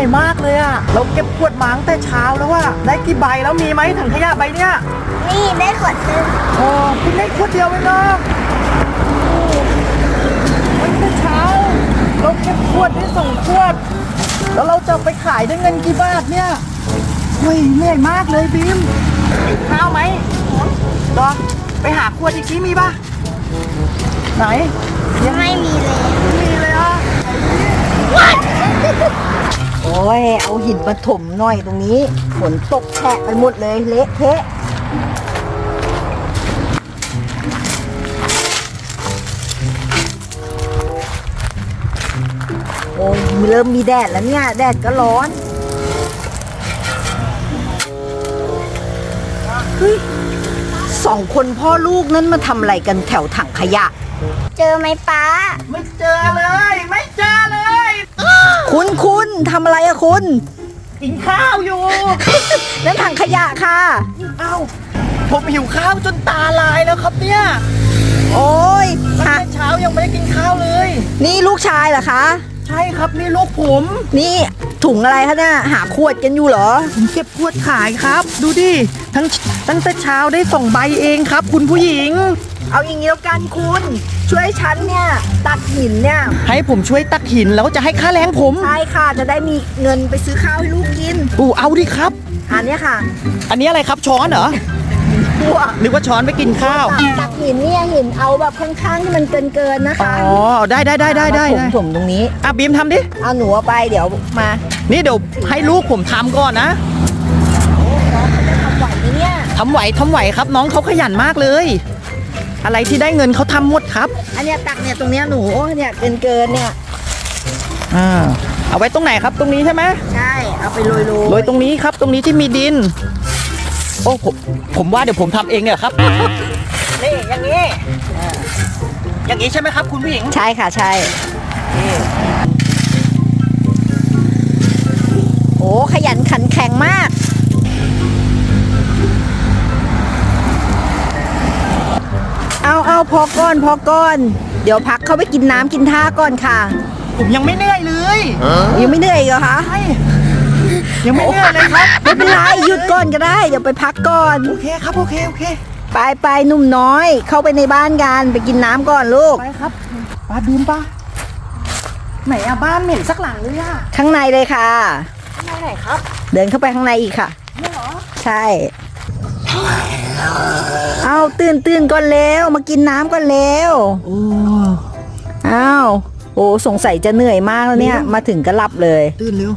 อยมากเลยอะเราเก็บขวดมาตั้งแต่เช้าแล้วอะได้กี่ใบแล้วมีไหมถังขยะใบเนี้ยนี่ได้ขวดนึงโอ้คุณได้ขวดเดียวเองนะโอ้ตั้งแต่เช้า เราเก็บขวดได้สองขวด แล้วเราจะไปขายได้เงินกี่บาทเนี่ยเฮ้ยเหนื่อยมากเลยบีมกินข้าวไหมดอกไปหาขวดอีกทีมีปะไหนยังไม่มีเลยไม่มีเลยอะ โอ้ยเอาหินมาถมหน่อยตรงนี้ฝนตกแฉะไปหมดเลยเละเทะโอ้ยเริ่มมีแดดแล้วเนี่ยแดดก็ร้อนเฮ้ยสองคนพ่อลูกนั้นมาทำอะไรกันแถวถังขยะ เจอไหมป้า ไม่เจอเลย ไม่เจอเลย คุณคุณทำอะไรอะคุณ กินข้าวอยู่ นั่นถังขยะค่ะ เอ้าผมหิวข้าวจนตาลายแล้วครับเนี่ยโอ้ยตั้งหาแต่เช้ายังไม่ได้กินข้าวเลย นี่ลูกชายเหรอคะ ใช่ครับนี่ลูกผมนี่ถุงอะไรคะเนี่ยหาขวดกันอยู่เหรอ ผมเก็บขวดขายครับ ดูดิทั้งตั้งแต่เช้าได้สองใบเองครับ คุณผู้หญิง เอาอย่างนี้แล้วกันคุณ ช่วยฉันเนี่ยตักหินเนี่ยให้ผมช่วยตักหินแล้วจะให้ค่าแรงผมใช่ค่ะจะได้มีเงินไปซื้อข้าวให้ลูกกินอู้เอาดิครับ อันเนี้ยค่ะอันนี้อะไรครับช้อนเหรอพวกนึกว่าช้อนไปกินข้าวตักตักหินเนี่ยหินเอาแบบข้างๆที่มันเกินเกินๆนะอ๋คะอได้ได้ได้ได้ได้มาได้ถมๆตรงนี้อะบีมทำดิเอาหนูเอาไปเดี๋ยวมา นี่เดี๋ยวให้ลูกผมทำก่อนนะทำไหวไหมเนี่ยทำไหวทำไหวครับน้องเขาขยันมากเลย อะไรที่ได้เงินเขาทำหมดครับ อันเนี้ยตักเนี่ยตรงเนี้ยหนูเนี่ยเกินเกินๆเนี่ยอ่า เอาไว้ตรงไหนครับ ตรงนี้ใช่ไหมใช่เอาไปโรยๆโรยตรงนี้ครับ ตรงนี้ที่มีดิน โอ้ผมผมว่าเดี๋ยวผมทำเองเนี่ยครับ นี่อย่างนี้อ่าอย่างนี้ใช่ไหมครับ คุณผู้หญิง ใช่ค่ะใช่โอ้ขยันขันแข็งมาก พอก่อนพอก่อน เดี๋ยวพักเข้าไปกินน้ำกินท่าก่อนค่ะ ผมยังไม่เหนื่อยเลยยังไม่เหนื่อยอีกเหรอคะใช่ยังไม่เหนื่อยเลยครับไม่เป็นไรหยุดก่อนก็ได้ เดี๋ยวไปพักก่อน โอเคครับโอเคโอเคไปไปหนุ่มน้อย เข้าไปในบ้านกันไปกินน้ำก่อนลูก ไปครับป้าบีมป้าไหนอะบ้านไม่เห็นสักหลังเลยอะข้างในเลยค่ะไหนไหนครับ เดินเข้าไปข้างในอีกค่ะนี่เหรอ ใช่ เอาตื่นตื่นก่อนเร็วมากินน้ำก่อนเร็วโอ้อ้าวโอ้สงสัยจะเหนื่อยมากแล้วเนี่ย มาถึงก็หลับเลย ตื่นเร็ว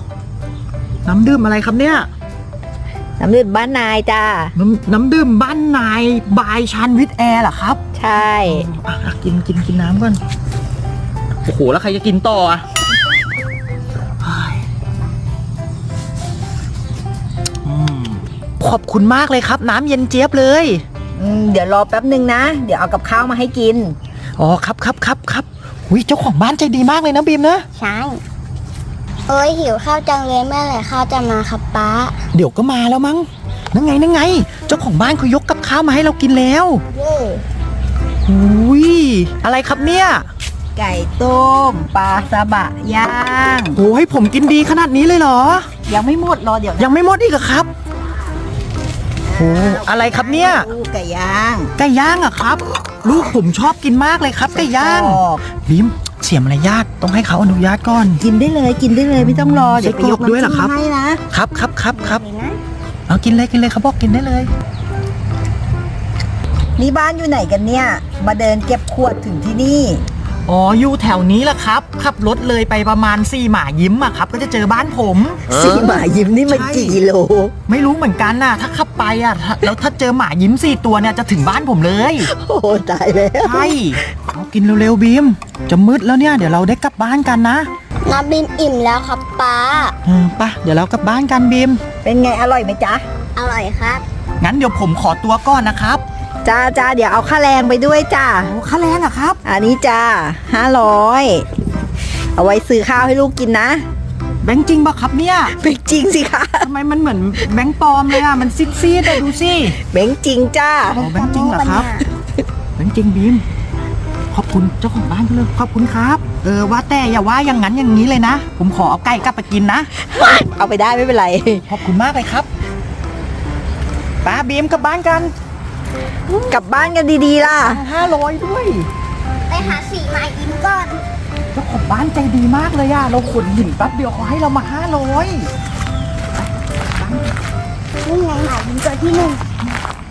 น้ำดื่มอะไรครับเนี่ย น้ำดื่มบ้านนายจ้าน้ำน้ำดื่มบ้านนายบายชันวิทแอร์เหรอครับ ใช่อะอะกินกินกินน้ำก่อนโอ้โหแล้วใครจะกินต่ออะเฮ้ยอืมขอบคุณมากเลยครับ น้ำเย็นเจี๊ยบเลย อืมเดี๋ยวรอแป๊บหนึ่งนะ เดี๋ยวเอากับข้าวมาให้กิน อ๋อครับครับครับครับหุยเจ้าของบ้านใจดีมากเลยนะบีมนะ ใช่เอ้ยหิวข้าวจังเลยเมื่อไหร่ข้าวจะมาครับป้า เดี๋ยวก็มาแล้วมั้งนั่นไงนั่นไง เจ้าของบ้านเขายกกับข้าวมาให้เรากินแล้วเย้หุยอะไรครับเนี่ยไก่ต้มปลาซาบะย่าง โอ้ให้ผมกินดีขนาดนี้เลยเหรอ ยังไม่หมดรอเดี๋ยวนะยังไม่หมดอีกเหรอครับ โอ้อะไรครับเนี่ยลูกไก่ย่างไก่ย่างอะครับ ลูกผมชอบกินมากเลยครับไก่ย่างกรอบบิมเสียมารยาทต้องให้เขาอนุญาตก่อน กินได้เลยกินได้เลยไม่ต้องรอเดี๋ยวไปยกไส้กรอกด้วยเหรอครับน้ำจิ้มให้นะครับครับครับครับนี่นะเอากินเลยกินเลยเขาบอกกินได้เลยนี่บ้านอยู่ไหนกันเนี่ย มาเดินเก็บขวดถึงที่นี่ อ๋ออยู่แถวนี้แหละครับ ขับรถเลยไปประมาณ4หมายิ้มอะครับ ก็จะเจอบ้านผม สีหมายิ้มนี่มันใช่ กี่กิโล ไม่รู้เหมือนกันน่ะ ถ้าขับไปอะถ้าแล้วถ้าเจอหมายิ้มสี่ตัวเนี่ยจะถึงบ้านผมเลย โอ้ตายแล้วใช่เอากินเร็วๆบีม จะมืดแล้วเนี่ย เดี๋ยวเราได้กลับบ้านกันนะน้ำบินอิ่มแล้วครับป้าอืมไปเดี๋ยวเรากลับบ้านกันบีม เป็นไงอร่อยไหมจ๊ะ อร่อยครับ งั้นเดี๋ยวผมขอตัวก่อนนะครับ จ้าจ้าเดี๋ยวเอาค่าแรงไปด้วยจ้าโอ้ค่าแรงอะครับ อันนี้จ้าห้าร้อยเอาไว้ซื้อข้าวให้ลูกกินนะ แบงค์จริงปะครับเนี่ยเป็นจริงสิคะทำไมมันเหมือนแบงค์ปลอมเลยอะมันซีดๆอะดูสิแบงค์จริงจ้า โอ้แบงค์จริงเหรอครับแบงค์จริงบีมขอบคุณเจ้าของบ้านเขาเลยขอบคุณครับ เออว่าแต่อย่าว่าอย่างนั้นอย่างนี้เลยนะ ผมขอเอาไก่กลับไปกินนะ เอาไปได้ไม่เป็นไร ขอบคุณมากเลยครับป้าบีมกลับบ้านกัน กลับบ้านกันดีๆล่ะ ห้าร้อยด้วย ไปหาสีใหม่อินก่อน เจ้าของบ้านใจดีมากเลยอะเราขนหินแป๊บเดียวเขาให้เรามาห้าร้อยนี่ไงหมายอินตัวที่หนึ่ง